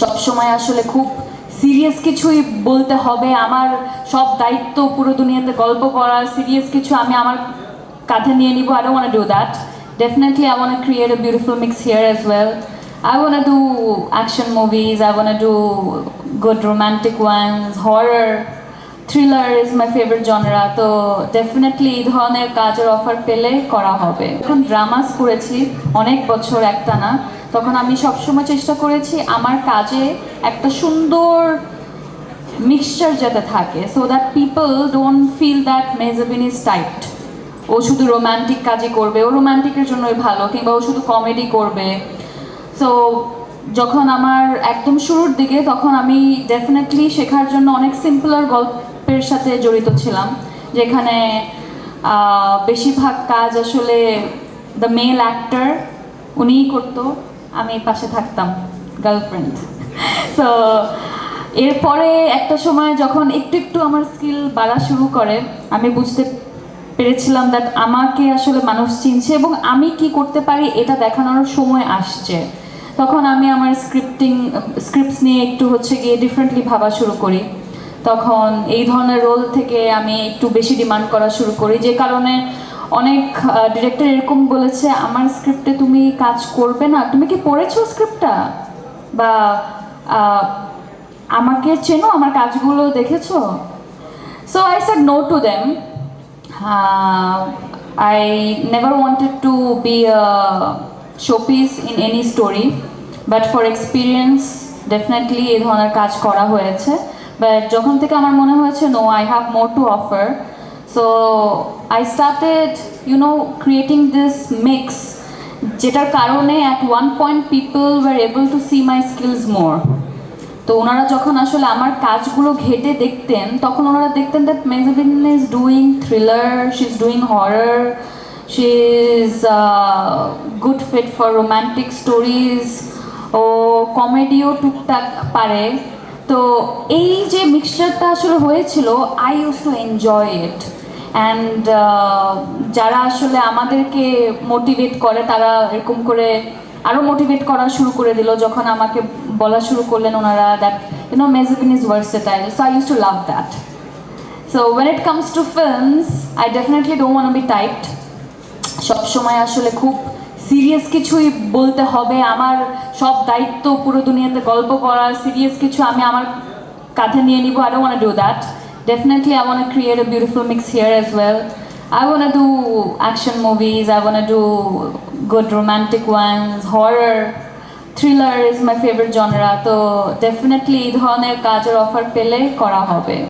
সবসময় আসলে খুব সিরিয়াস কিছুই বলতে হবে। আমার সব দায়িত্ব পুরো দুনিয়াতে গল্প করা সিরিয়াস কিছু আমি আমার কাঁধে নিয়ে নিব। I don't want do that definitely I want create a beautiful mix here as well to do action movies, I want to do good romantic ones, horror, thriller is my favorite genre. তো definitely এই ধরনের কাজের offer পেলে করা হবে। এখন dramas করেছি অনেক বছর একটানা। তখন আমি সবসময় চেষ্টা করেছি আমার কাজে একটা সুন্দর মিক্সচার যাতে থাকে so that people don't feel that Mehazabien is tight ও শুধু রোমান্টিক কাজই করবে, ও রোমান্টিকের জন্যই ভালো, কিংবা ও শুধু কমেডি করবে। সো যখন আমার একদম শুরুর দিকে, তখন আমি ডেফিনেটলি শেখার জন্য অনেক সিম্পলার গল্পের সাথে জড়িত ছিলাম, যেখানে বেশিরভাগ কাজ আসলে দ্য মেল অ্যাক্টর উনিই করতো। আমি পাশে থাকতাম গার্লফ্রেন্ড সো এরপরে একটা সময় যখন একটু একটু আমার স্কিল বাড়া শুরু করে, আমি বুঝতে পেরেছিলাম দ্যাট আমাকে আসলে মানুষ চিনছে এবং আমি কি করতে পারি এটা দেখানোর সময় আসছে। তখন আমি আমার স্ক্রিপ্টিং স্ক্রিপ্টস নিয়ে একটু হচ্ছে গিয়ে ডিফারেন্টলি ভাবা শুরু করি। তখন এই ধরনের রোল থেকে আমি একটু বেশি ডিমান্ড করা শুরু করি, যে কারণে অনেক ডিরেক্টর এরকম বলেছে, আমার স্ক্রিপ্টে তুমি কাজ করবে না। তুমি কি পড়েছো স্ক্রিপ্টটা বা আমাকে চেনো, আমার কাজগুলো দেখেছ? So I said no to them I never wanted to be showpiece in any story but for experience definitely এই ধরনের কাজ করা হয়েছে। বাট যখন থেকে আমার মনে হয়েছে no I have more to offer so I started you know creating this mix যেটার কারণে at one point people were able to see my skills more তো ওনারা যখন আসলে আমার কাজগুলো ঘেটে দেখতেন, তখন ওনারা দেখতেন that Mehazabien is doing thriller she is doing horror she is good fit for romantic stories ও কমেডিও টুকটাক পারে। তো এই যে মিক্সচারটা আসলে হয়েছিল I use to enjoy it and যারা আসলে আমাদেরকে মোটিভেট করে, তারা এরকম করে আরও মোটিভেট করা শুরু করে দিল। যখন আমাকে বলা শুরু করলেন ওনারা that you know Mehazabien is versatile so I use to love that so when it comes to films I definitely don't want be typed সবসময় আসলে খুব সিরিয়াস কিছুই বলতে হবে। আমার সব দায়িত্ব পুরো দুনিয়াতে গল্প করা সিরিয়াস কিছু আমি আমার কাঁধে নিয়ে নিব। I don't want do that Definitely I want create a beautiful mix here as well I want to do action movies, I want to do good romantic ones, horror, thriller is my favorite genre. তো definitely এই ধরনের কাজের offer পেলে করা হবে